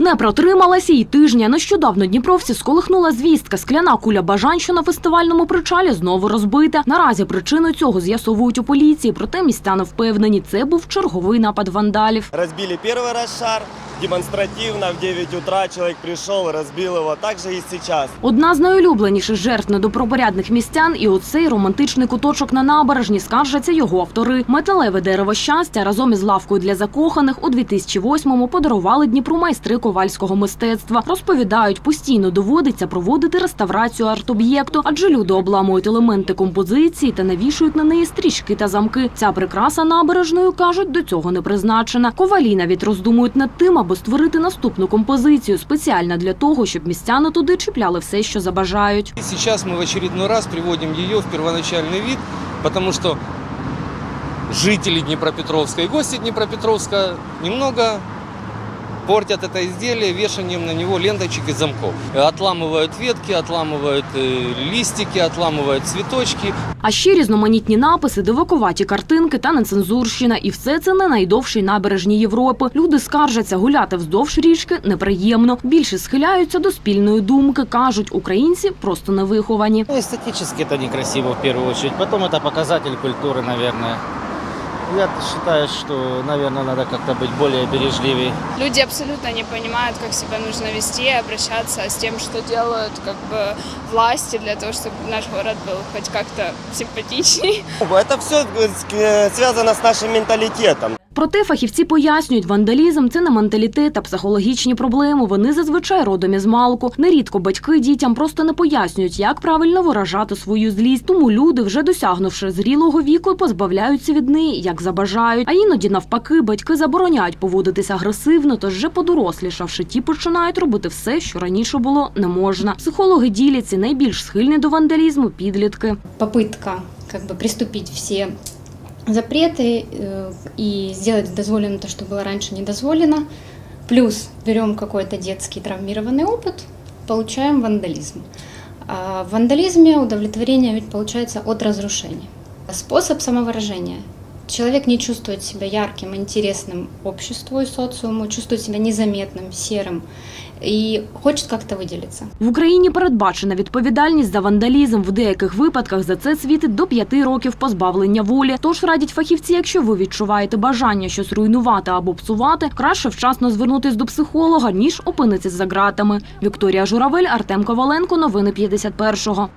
Не протрималася і тижня. Нещодавно дніпровці сколихнула звістка. Скляна куля бажань, що на фестивальному причалі знову розбита. Наразі причину цього з'ясовують у поліції. Проте містяни впевнені, це був черговий напад вандалів. Розбили перший раз шар, демонстративно в 9 утра человек пришел разбил его. Так же и сейчас. Одна з найулюбленіших жертв недопропорядних містян і оцей романтичний куточок на набережні скаржаться його автори. Металеве дерево щастя разом із лавкою для закоханих у 2008-му подарували Дніпру майстри ковальського мистецтва. Розповідають, постійно доводиться проводити реставрацію арт-об'єкту, адже люди обламують елементи композиції та навішують на неї стрічки та замки. Ця прикраса набережною кажуть, до цього не призначена. Ковалі навіть роздумують над тим, аби створити наступну композицію спеціально для того, щоб містяни туди чіпляли все, що забажають. Зараз ми в очередний раз приводимо її в первоначальний вид, тому що жителі Дніпропетровська і гості Дніпропетровська немного портят это изделие вешанием на него ленточек и замков. Отламывают ветки, отламывают э, листики, отламывают цветочки. А ще різноманітні написи, дивакуваті картинки та нецензурщина. І все це на найдовшій набережній Європи. Люди скаржаться, гуляти вздовж річки неприємно. Більше схиляються до спільної думки. кажуть, українці просто не виховані. Ну, эстетически это некрасиво в первую очередь. Потом это показатель культуры, наверное. Я считаю, что, наверное, надо как-то быть более бережливее. Люди абсолютно не понимают, как себя нужно вести и обращаться с тем, что делают как бы власти для того, чтобы наш город был хоть как-то симпатичней. Это все связано с нашим менталитетом. Проте фахівці пояснюють, вандалізм це не менталітет, а психологічні проблеми. Вони зазвичай родом із малку. Нерідко батьки дітям просто не пояснюють, як правильно виражати свою злість. Тому люди, вже досягнувши зрілого віку, позбавляються від неї, як забажають. А іноді навпаки, батьки забороняють поводитися агресивно, тож вже подорослішавши, ті починають робити все, що раніше було не можна. Психологи діляться найбільш схильні до вандалізму підлітки. попытка как бы приступить все запреты э, и сделать дозволено то, что было раньше не дозволено. Плюс берем какой-то детский травмированный опыт, получаем вандализм. А в вандализме удовлетворение ведь получается от разрушения. Способ самовыражения. Человек не чувствует себя ярким, интересным обществу и социуму, чувствует себя незаметным, серым и хочет как-то выделиться. В Україні передбачена відповідальність за вандалізм. В деяких випадках за це світить до п'яти років позбавлення волі. Тож радять фахівці, якщо ви відчуваєте бажання щось руйнувати або псувати, краще вчасно звернутись до психолога ніж опинитись за ґратами. Вікторія Журавель, Артем Коваленко. Новини 51-го.